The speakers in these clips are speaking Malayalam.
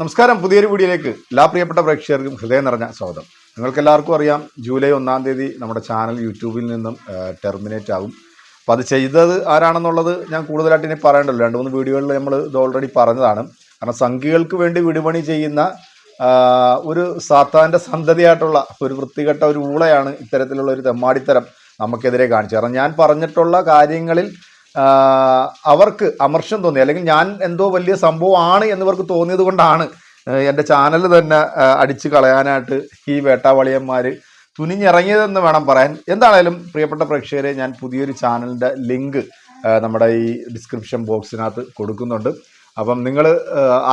നമസ്കാരം. പുതിയൊരു വീഡിയോയിലേക്ക് എല്ലാ പ്രിയപ്പെട്ട പ്രേക്ഷകർക്കും ഹൃദയം നിറഞ്ഞ സ്വാഗതം. നിങ്ങൾക്ക് എല്ലാവർക്കും അറിയാം ജൂലൈ ഒന്നാം തീയതി നമ്മുടെ ചാനൽ യൂട്യൂബിൽ നിന്നും ടെർമിനേറ്റ് ആകും. അപ്പോൾ അത് ചെയ്തത് ആരാണെന്നുള്ളത് ഞാൻ കൂടുതലായിട്ട് ഇനി പറയേണ്ടല്ലോ. രണ്ട് മൂന്ന് വീഡിയോകളിൽ നമ്മൾ ഇത് ഓൾറെഡി പറഞ്ഞതാണ്. കാരണം സംഘികൾക്ക് വേണ്ടി വിടുപണി ചെയ്യുന്ന ഒരു സാത്താന്റെ സന്തതിയായിട്ടുള്ള ഒരു വൃത്തികെട്ട ഒരു ഊളയാണ് ഇത്തരത്തിലുള്ള ഒരു തെമ്മാടിത്തരം നമുക്കെതിരെ കാണിച്ചു കാരണം ഞാൻ പറഞ്ഞിട്ടുള്ള കാര്യങ്ങളിൽ അവർക്ക് അമർഷം തോന്നി. അല്ലെങ്കിൽ ഞാൻ എന്തോ വലിയ സംഭവമാണ് എന്നിവർക്ക് തോന്നിയത് കൊണ്ടാണ് എന്റെ ചാനൽ തന്നെ അടിച്ചു കളയാനായിട്ട് ഈ വേട്ടാവളിയന്മാർ തുനിഞ്ഞിറങ്ങിയതെന്ന് വേണം പറയാൻ. എന്താണേലും പ്രിയപ്പെട്ട പ്രേക്ഷകരെ ഞാൻ പുതിയൊരു ചാനലിന്റെ ലിങ്ക് നമ്മുടെ ഈ ഡിസ്ക്രിപ്ഷൻ ബോക്സിനകത്ത് കൊടുക്കുന്നുണ്ട്. അപ്പം നിങ്ങൾ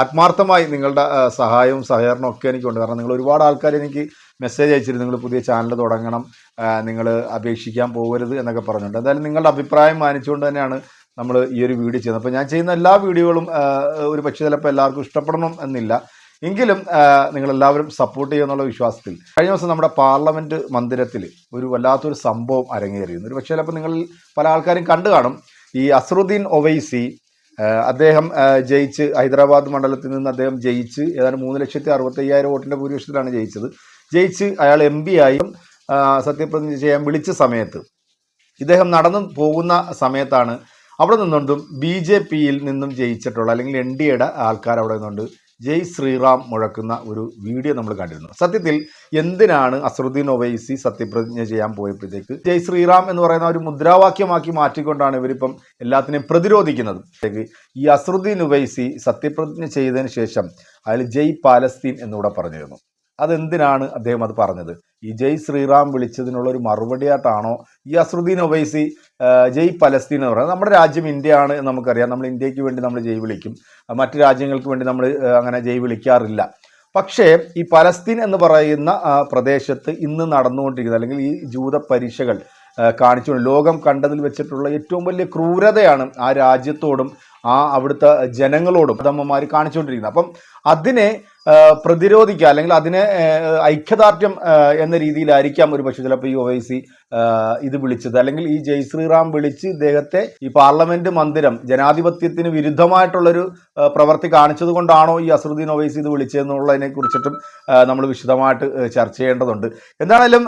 ആത്മാർത്ഥമായി നിങ്ങളുടെ സഹായവും സഹകരണവും ഒക്കെ എനിക്കുണ്ട്. കാരണം നിങ്ങൾ ഒരുപാട് ആൾക്കാർ എനിക്ക് മെസ്സേജ് അയച്ചിരുന്നു നിങ്ങൾ പുതിയ ചാനൽ തുടങ്ങണം. നിങ്ങൾ അപേക്ഷിക്കാൻ പോകരുത് എന്നൊക്കെ പറഞ്ഞിട്ടുണ്ട്. എന്തായാലും നിങ്ങളുടെ അഭിപ്രായം മാനിച്ചുകൊണ്ട് തന്നെയാണ് നമ്മൾ ഈ ഒരു വീഡിയോ ചെയ്യുന്നത്. അപ്പോൾ ഞാൻ ചെയ്യുന്ന എല്ലാ വീഡിയോകളും ഒരു പക്ഷേ ചിലപ്പോൾ എല്ലാവർക്കും ഇഷ്ടപ്പെടണം എന്നില്ല. എങ്കിലും നിങ്ങളെല്ലാവരും സപ്പോർട്ട് ചെയ്യുമെന്നുള്ള വിശ്വാസത്തിൽ. കഴിഞ്ഞ ദിവസം നമ്മുടെ പാർലമെന്റ് മന്ദിരത്തിൽ ഒരു വല്ലാത്തൊരു സംഭവം അരങ്ങേറിയിരുന്നു. ഒരു പക്ഷേ ചിലപ്പോൾ നിങ്ങൾ പല ആൾക്കാരും കണ്ടു കാണും. ഈ അസറുദ്ദീൻ ഒവൈസി അദ്ദേഹം ജയിച്ച് ഹൈദരാബാദ് മണ്ഡലത്തിൽ നിന്ന് അദ്ദേഹം ജയിച്ച് ഏതാണ്ട് മൂന്ന് ലക്ഷത്തി അറുപത്തയ്യായിരം വോട്ടിന്റെ ഭൂരിപക്ഷത്തിലാണ് ജയിച്ചത്. ജയിച്ച് അയാൾ എം പി ആയും. സത്യപ്രതിജ്ഞ ചെയ്യാൻ വിളിച്ച സമയത്ത് ഇദ്ദേഹം നടന്നു പോകുന്ന സമയത്താണ് അവിടെ നിന്നുകൊണ്ടും ബി ജെ പിയിൽ നിന്നും ജയിച്ചിട്ടുള്ള അല്ലെങ്കിൽ എൻ ഡി എയുടെ ആൾക്കാർ അവിടെ നിന്നുകൊണ്ട് ജയ് ശ്രീറാം മുഴക്കുന്ന ഒരു വീഡിയോ നമ്മൾ കണ്ടിരുന്നു. സത്യത്തിൽ എന്തിനാണ് അസറുദ്ദീൻ ഒവൈസി സത്യപ്രതിജ്ഞ ചെയ്യാൻ പോയപ്പോഴത്തേക്ക് ജയ് ശ്രീറാം എന്ന് പറയുന്ന ഒരു മുദ്രാവാക്യമാക്കി മാറ്റിക്കൊണ്ടാണ് ഇവരിപ്പം എല്ലാത്തിനെയും പ്രതിരോധിക്കുന്നത്. ഈ അസറുദ്ദീൻ ഒവൈസി സത്യപ്രതിജ്ഞ ചെയ്തതിന് ശേഷം അയാൾ ജയ് പാലസ്തീൻ എന്നുകൂടെ പറഞ്ഞിരുന്നു. അതെന്തിനാണ് അദ്ദേഹം അത് പറഞ്ഞത്? ഈ ജയ് ശ്രീറാം വിളിച്ചതിനുള്ള ഒരു മറുപടിയായിട്ടാണോ ഈ അസറുദ്ദീൻ ഒവൈസി ജയ് പലസ്തീൻ എന്ന് പറയുന്നത്? നമ്മുടെ രാജ്യം ഇന്ത്യയാണ് നമുക്കറിയാം. നമ്മൾ ഇന്ത്യയ്ക്ക് വേണ്ടി നമ്മൾ ജയ് വിളിക്കും. മറ്റു രാജ്യങ്ങൾക്ക് വേണ്ടി നമ്മൾ അങ്ങനെ ജയ് വിളിക്കാറില്ല. പക്ഷേ ഈ പലസ്തീൻ എന്ന് പറയുന്ന പ്രദേശത്ത് ഇന്ന് നടന്നുകൊണ്ടിരിക്കുന്നത് അല്ലെങ്കിൽ ഈ ജൂത പരീക്ഷകൾ കാണിച്ചുകൊണ്ട് ലോകം കണ്ടതിൽ വെച്ചിട്ടുള്ള ഏറ്റവും വലിയ ക്രൂരതയാണ് ആ രാജ്യത്തോടും ആ അവിടുത്തെ ജനങ്ങളോടും അമ്മമാർ കാണിച്ചുകൊണ്ടിരിക്കുന്നത്. അപ്പം അതിനെ പ്രതിരോധിക്കുക അല്ലെങ്കിൽ അതിനെ ഐക്യദാർഢ്യം എന്ന രീതിയിലായിരിക്കാം ഒരു പക്ഷേ ചിലപ്പോൾ ഈ ഒവൈസി ഇത് വിളിച്ചത്. അല്ലെങ്കിൽ ഈ ജയ് ശ്രീറാം വിളിച്ച് ഇദ്ദേഹത്തെ ഈ പാർലമെന്റ് മന്ദിരം ജനാധിപത്യത്തിന് വിരുദ്ധമായിട്ടുള്ളൊരു പ്രവൃത്തി കാണിച്ചത് കൊണ്ടാണോ ഈ അസറുദ്ദീൻ ഒവൈസി ഇത് വിളിച്ചതെന്നുള്ളതിനെ കുറിച്ചിട്ടും നമ്മൾ വിശദമായിട്ട് ചർച്ച ചെയ്യേണ്ടതുണ്ട്. എന്താണേലും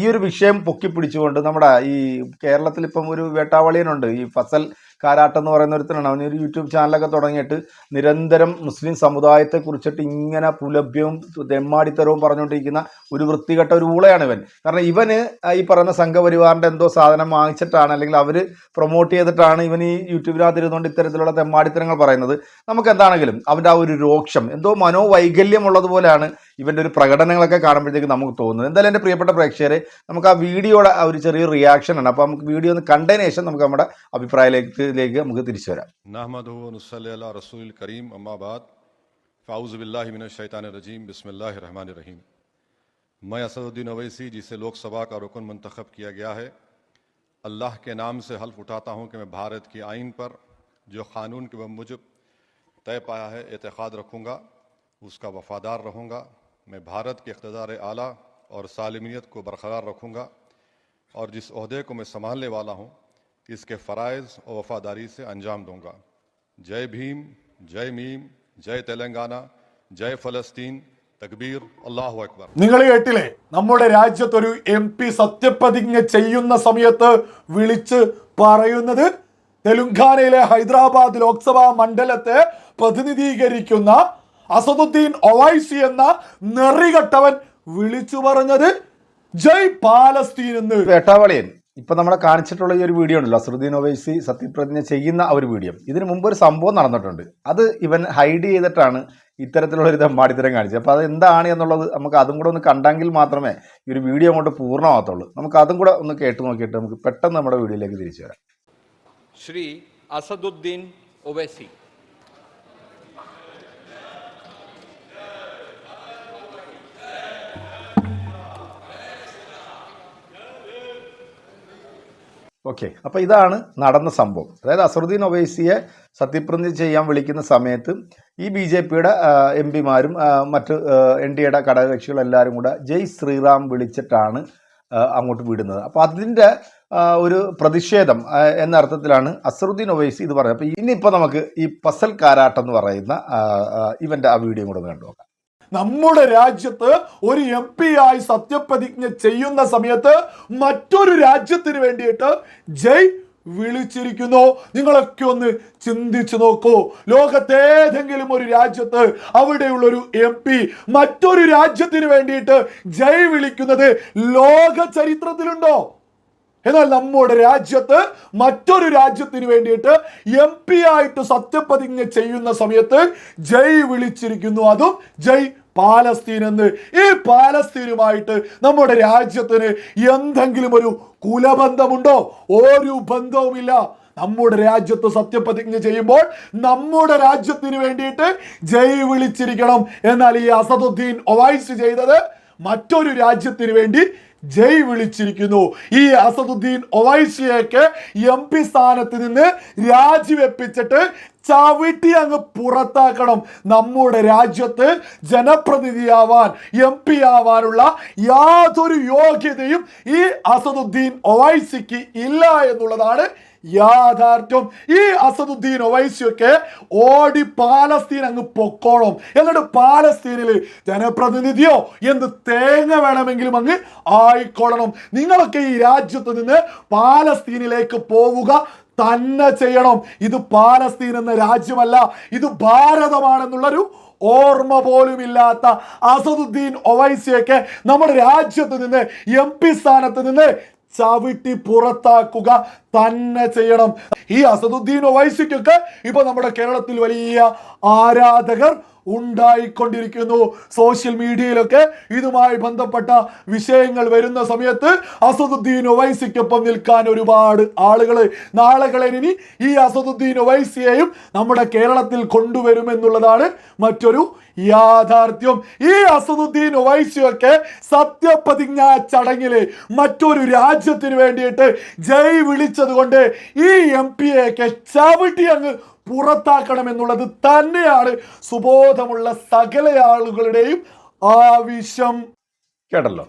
ഈ ഒരു വിഷയം പൊക്കിപ്പിടിച്ചുകൊണ്ട് നമ്മുടെ ഈ കേരളത്തിൽ ഇപ്പം ഒരു വേട്ടാവളിയനുണ്ട് ഈ ഫസൽ കാരാട്ട് എന്ന് പറയുന്ന ഒരുത്തനാണ്. അവന് ഒരു യൂട്യൂബ് ചാനലൊക്കെ തുടങ്ങിയിട്ട് നിരന്തരം മുസ്ലിം സമുദായത്തെ കുറിച്ചിട്ട് ഇങ്ങനെ പുലഭ്യവും തെമ്മാടിത്തരവും പറഞ്ഞുകൊണ്ടിരിക്കുന്ന ഒരു വൃത്തികെട്ട ഒരു ഊളയാണ് ഇവൻ. കാരണം ഇവന് ഈ പറയുന്ന സംഘപരിവാറിന്റെ എന്തോ സാധനം വാങ്ങിച്ചിട്ടാണ് അല്ലെങ്കിൽ അവർ പ്രൊമോട്ട് ചെയ്തിട്ടാണ് ഇവൻ ഈ യൂട്യൂബിനകത്ത് ഇരുന്നുകൊണ്ട് ഇത്തരത്തിലുള്ള തെമ്മാടിത്തരങ്ങൾ പറയുന്നത്. നമുക്ക് എന്താണെങ്കിലും അവന്റെ ആ ഒരു രോക്ഷം എന്തോ മനോവൈകല്യം ഉള്ളതുപോലെയാണ് ഇവൻ്റെ ഒരു പ്രകടനങ്ങളൊക്കെ കാണുമ്പോഴത്തേക്ക് നമുക്ക് തോന്നുന്നത് എന്തായാലും എൻ്റെ പ്രിയപ്പെട്ട പ്രേക്ഷകരെ നമുക്ക് ആ വീഡിയോയുടെ ആ ഒരു ചെറിയ റിയാക്ഷൻ ആണ് അപ്പോൾ നമുക്ക് വീഡിയോ ഒന്ന് കണ്ടതിന് ശേഷം നമുക്ക് നമ്മുടെ അഭിപ്രായത്തിലേക്ക് നമുക്ക് തിരിച്ചു വരാം नहमद नसल रसूल करीम अम्माबाद फ़ाउज़बिल्लिमिनशैतानरजीम बसमीम मैं असदुद्दीन अवैसी जिसे लोकसभा का रुकन मंतखब किया गया है अल्लाह के नाम से हल्फ उठाता हूँ कि मैं भारत की आइन पर जो क़ानून के मुजब तय पाया है एतक़ाद रखूँगा उसका वफ़ादार रहूँगा मैं भारत के इकतदार आला और सालमियत को बरकरार रखूँगा और जिस अहदे को मैं संभालने वाला हूँ इसके फ़राइज़ और वफ़ादारी से अंजाम दूंगा जय भीम जय मीम जय तेलंगाना जय फ़लस्तीन तकबीर अल्लाह अकबर നിങ്ങൾ കേട്ടില്ലേ നമ്മുടെ രാജ്യത്തൊരു എം പി സത്യപ്രതിജ്ഞ ചെയ്യുന്ന സമയത്ത് വിളിച്ച് പറയുന്നത് തെലുങ്കാനയിലെ ഹൈദരാബാദ് ലോക്സഭാ മണ്ഡലത്തെ പ്രതിനിധീകരിക്കുന്ന അസദുദ്ദീൻ ഒവൈസി എന്ന നെറികെട്ടവൻ വിളിച്ചു പറഞ്ഞത് ജയ് പാലസ്തീൻ എന്ന്. വേട്ടാവളിയൻ ഇപ്പൊ നമ്മളെ കാണിച്ചിട്ടുള്ള ഈ ഒരു വീഡിയോ ഉണ്ടല്ലോ അസറുദ്ദീൻ ഒവൈസി സത്യപ്രതിജ്ഞ ചെയ്യുന്ന ഒരു വീഡിയോ. ഇതിനു മുമ്പ് ഒരു സംഭവം നടന്നിട്ടുണ്ട്. അത് ഇവൻ ഹൈഡ് ചെയ്തിട്ടാണ് ഇത്തരത്തിലുള്ള ഒരു തമ്പാടിത്തരം കാണിച്ചത്. അപ്പോൾ അത് എന്താണ് എന്നുള്ളത് നമുക്ക് അതും കൂടെ ഒന്ന് കണ്ടെങ്കിൽ മാത്രമേ ഈ ഒരു വീഡിയോ അങ്ങോട്ട് പൂർണമാകത്തുള്ളൂ. നമുക്ക് അതും കൂടെ ഒന്ന് കേട്ട് നോക്കിയിട്ട് നമുക്ക് പെട്ടെന്ന് നമ്മുടെ വീഡിയോയിലേക്ക് തിരിച്ചു വരാം. ശ്രീ അസദുദ്ദീൻ ഒവൈസി. ഓക്കെ. അപ്പോൾ ഇതാണ് നടന്ന സംഭവം. അതായത് അസറുദ്ദീൻ ഒവൈസിയെ സത്യപ്രതിജ്ഞ ചെയ്യാൻ വിളിക്കുന്ന സമയത്ത് ഈ ബി ജെ പിയുടെ എം പിമാരും മറ്റ് എൻ ഡി എയുടെ ഘടകകക്ഷികളെല്ലാവരും കൂടെ ജയ് ശ്രീറാം വിളിച്ചിട്ടാണ് അങ്ങോട്ട് വിടുന്നത്. അപ്പോൾ അതിന്റെ ഒരു പ്രതിഷേധം എന്ന അർത്ഥത്തിലാണ് അസറുദ്ദീൻ ഒവൈസി ഇത് പറയുന്നത് അപ്പോൾ ഇനിയിപ്പോൾ നമുക്ക് ഈ പസൽ കാരാട്ടം എന്ന് പറയുന്ന ഇവന്റെ ആ വീഡിയോ കൂടെ ഒന്ന് കണ്ടു നോക്കാം നമ്മുടെ രാജ്യത്ത് ഒരു എം പി ആയി സത്യപ്രതിജ്ഞ ചെയ്യുന്ന സമയത്ത് മറ്റൊരു രാജ്യത്തിന് വേണ്ടിയിട്ട് ജയ് വിളിച്ചിരിക്കുന്നു. നിങ്ങളൊക്കെ ഒന്ന് ചിന്തിച്ചു നോക്കൂ. ലോകത്തേതെങ്കിലും ഒരു രാജ്യത്ത് അവിടെയുള്ള ഒരു എം പി മറ്റൊരു രാജ്യത്തിന് വേണ്ടിയിട്ട് ജയ് വിളിക്കുന്നത് ലോക ചരിത്രത്തിലുണ്ടോ? എന്നാൽ നമ്മുടെ രാജ്യത്ത് മറ്റൊരു രാജ്യത്തിന് വേണ്ടിയിട്ട് എം പി ആയിട്ട് സത്യപ്രതിജ്ഞ ചെയ്യുന്ന സമയത്ത് ജയ് വിളിച്ചിരിക്കുന്നു. അതും ജയ് പാലസ്തീൻ എന്ന് ഈ പാലസ്തീനുമായിട്ട് നമ്മുടെ രാജ്യത്തിന് എന്തെങ്കിലും ഒരു കുലബന്ധമുണ്ടോ? ഒരു ബന്ധവുമില്ല. നമ്മുടെ രാജ്യത്ത് സത്യപ്രതിജ്ഞ ചെയ്യുമ്പോൾ നമ്മുടെ രാജ്യത്തിന് വേണ്ടിയിട്ട് ജയ് വിളിച്ചിരിക്കണം. എന്നാൽ ഈ അസദുദ്ദീൻ ഒവൈസ് ചെയ്തത് മറ്റൊരു രാജ്യത്തിന് വേണ്ടി ജയ് വിളിച്ചിരിക്കുന്നു. ഈ അസദുദ്ദീൻ ഒവൈസിയൊക്കെ എം പി സ്ഥാനത്ത് നിന്ന് രാജിവെപ്പിച്ചിട്ട് ചവിട്ടി അങ്ങ് പുറത്താക്കണം. നമ്മുടെ രാജ്യത്ത് ജനപ്രതിനിധിയാവാൻ എം പി ആവാനുള്ള യാതൊരു യോഗ്യതയും ഈ അസദുദ്ദീൻ ഒവൈസിക്ക് ഇല്ല എന്നുള്ളതാണ് യാഥാർത്ഥ്യം. ഈ അസദുദ്ദീൻ ഒവൈസിയൊക്കെ ഓടി പാലസ്തീൻ അങ്ങ് പൊക്കോളും. എന്നിട്ട് പാലസ്തീനിൽ ജനപ്രതിനിധിയോ എന്ത് തേങ്ങ വേണമെങ്കിലും അങ്ങ് ആയിക്കൊള്ളണം. നിങ്ങളൊക്കെ ഈ രാജ്യത്ത് നിന്ന് പാലസ്തീനിലേക്ക് പോവുക. തന്നെ ചെയ്യണം. ഇത് പാലസ്തീൻ എന്ന രാജ്യമല്ല ഇത് ഭാരതമാണെന്നുള്ളൊരു ഓർമ്മ പോലും ഇല്ലാത്ത അസദുദ്ദീൻ ഒവൈസിയൊക്കെ നമ്മുടെ രാജ്യത്ത് നിന്ന് എം പി സ്ഥാനത്ത് നിന്ന് ചവിട്ടി പുറത്താക്കുക തന്നെ ചെയ്യണം. ഈ അസദുദ്ദീൻ ഒവൈസിക്കൊക്കെ ഇപ്പൊ നമ്മുടെ കേരളത്തിൽ വലിയ ആരാധകർ ഉണ്ടായിക്കൊണ്ടിരിക്കുന്നു. സോഷ്യൽ മീഡിയയിലൊക്കെ ഇതുമായി ബന്ധപ്പെട്ട വിഷയങ്ങൾ വരുന്ന സമയത്ത് അസദുദ്ദീൻ ഒവൈസിക്കൊപ്പം നിൽക്കാൻ ഒരുപാട് ആളുകൾ നാളുകളെ ഇനി ഈ അസദുദ്ദീൻ ഒവൈസിയെയും നമ്മുടെ കേരളത്തിൽ കൊണ്ടുവരുമെന്നുള്ളതാണ് മറ്റൊരു യാഥാർത്ഥ്യം. ഈ അസദുദ്ദീൻ ഒവൈസിയൊക്കെ സത്യപ്രതിജ്ഞ ചടങ്ങിൽ മറ്റൊരു രാജ്യത്തിന് വേണ്ടിയിട്ട് ജയ് വിളിച്ചത് കൊണ്ട് ഈ എം പിയെയൊക്കെ ചവിട്ടി അങ്ങ് പുറത്താക്കണമെന്നുള്ളത് തന്നെയാണ് സുബോധമുള്ള സകല ആളുകളുടെയും ആവശ്യം. കേട്ടല്ലോ.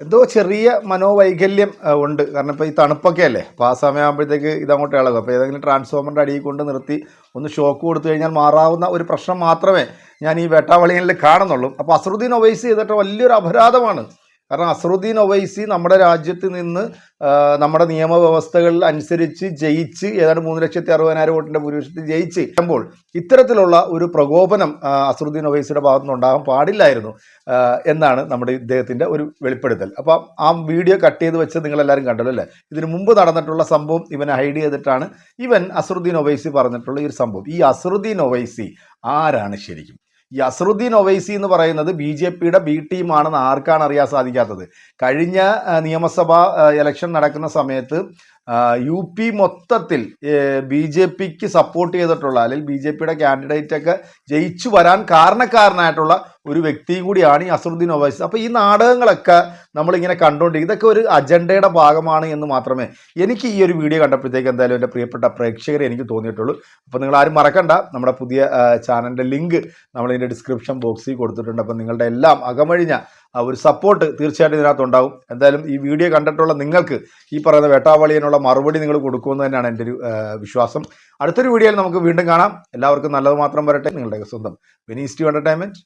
എന്തോ ചെറിയ മനോവൈകല്യം ഉണ്ട്. കാരണം ഇപ്പോൾ ഈ തണുപ്പൊക്കെ അല്ലേ? അപ്പോൾ ആ സമയമാകുമ്പോഴത്തേക്ക് ഇതങ്ങോട്ട് ഇളകും. അപ്പോൾ ഏതെങ്കിലും ട്രാൻസ്ഫോമറിന്റെ അടിയിൽ കൊണ്ട് നിർത്തി ഒന്ന് ഷോക്ക് കൊടുത്തു കഴിഞ്ഞാൽ മാറാവുന്ന ഒരു പ്രശ്നം മാത്രമേ ഞാൻ ഈ വേട്ടാവളികളിൽ കാണുന്നുള്ളൂ. അപ്പോൾ അസറുദ്ദീൻ ഒവൈസ് ചെയ്തിട്ട് വലിയൊരു അപരാധമാണ് കാരണം അസറുദ്ദീൻ ഒവൈസി നമ്മുടെ രാജ്യത്ത് നിന്ന് നമ്മുടെ നിയമവ്യവസ്ഥകൾ അനുസരിച്ച് ജയിച്ച് ഏതാണ്ട് മൂന്ന് ലക്ഷത്തി അറുപതിനായിരം വോട്ടിന്റെ ഭൂരിപക്ഷത്തിൽ ജയിച്ച് ഇപ്പോൾ ഇത്തരത്തിലുള്ള ഒരു പ്രകോപനം അസറുദ്ദീൻ ഒവൈസിയുടെ ഭാഗത്തുനിന്ന് ഉണ്ടാകാൻ പാടില്ലായിരുന്നു എന്നാണ് നമ്മുടെ ഇദ്ദേഹത്തിന്റെ ഒരു വെളിപ്പെടുത്തൽ. അപ്പം ആ വീഡിയോ കട്ട് ചെയ്ത് വെച്ച് നിങ്ങളെല്ലാവരും കണ്ടല്ലോ അല്ലേ? ഇതിന് മുമ്പ് നടന്നിട്ടുള്ള സംഭവം ഇവനെ ഹൈഡ് ചെയ്തിട്ടാണ് ഇവൻ അസറുദ്ദീൻ ഒവൈസി പറഞ്ഞിട്ടുള്ള ഈ ഒരു സംഭവം. ഈ അസറുദ്ദീൻ ഒവൈസി ആരാണ് ശരിക്കും? ഈ അസറുദ്ദീൻ ഒവൈസി എന്ന് പറയുന്നത് ബി ജെ പിയുടെ ബി ടീമാണെന്ന് ആർക്കാണ് അറിയാൻ സാധിക്കാത്തത്? കഴിഞ്ഞ നിയമസഭാ ഇലക്ഷൻ നടക്കുന്ന സമയത്ത് യു പി മൊത്തത്തിൽ ബി ജെ പിക്ക് സപ്പോർട്ട് ചെയ്തിട്ടുള്ള അല്ലെങ്കിൽ ബി ജെ പിയുടെ കാൻഡിഡേറ്റ് ഒക്കെ ജയിച്ചു വരാൻ കാരണക്കാരനായിട്ടുള്ള ഒരു വ്യക്തിയും കൂടിയാണ് ഈ അസറുദ്ദീൻ ഒവൈസി അപ്പോൾ ഈ നാടകങ്ങളൊക്കെ നമ്മളിങ്ങനെ കണ്ടുകൊണ്ടിരിക്കും ഇതൊക്കെ ഒരു അജണ്ടയുടെ ഭാഗമാണ് എന്ന് മാത്രമേ എനിക്ക് ഈ ഒരു വീഡിയോ കണ്ടപ്പോഴത്തേക്ക് എന്തായാലും എന്റെ പ്രിയപ്പെട്ട പ്രേക്ഷകരെ എനിക്ക് തോന്നിയിട്ടുള്ളൂ. അപ്പോൾ നിങ്ങൾ ആരും മറക്കണ്ട. നമ്മുടെ പുതിയ ചാനലിന്റെ ലിങ്ക് നമ്മളിതിന്റെ ഡിസ്ക്രിപ്ഷൻ ബോക്സിൽ കൊടുത്തിട്ടുണ്ട്. അപ്പോൾ നിങ്ങളുടെ എല്ലാം അകമഴിഞ്ഞ ഒരു സപ്പോർട്ട് തീർച്ചയായിട്ടും ഇതിനകത്തുണ്ടാവും എന്തായാലും ഈ വീഡിയോ കണ്ടിട്ടുള്ള നിങ്ങൾക്ക് ഈ പറയുന്ന വേട്ടാവളിയനുള്ള മറുപടി നിങ്ങൾ കൊടുക്കുമെന്ന് തന്നെയാണ് എന്റെ ഒരു വിശ്വാസം. അടുത്തൊരു വീഡിയോയിൽ നമുക്ക് വീണ്ടും കാണാം. എല്ലാവർക്കും നല്ലത് മാത്രം വരട്ടെ. നിങ്ങളുടെ സ്വന്തം വെനീസ് ടു എന്റർടൈൻമെന്റ്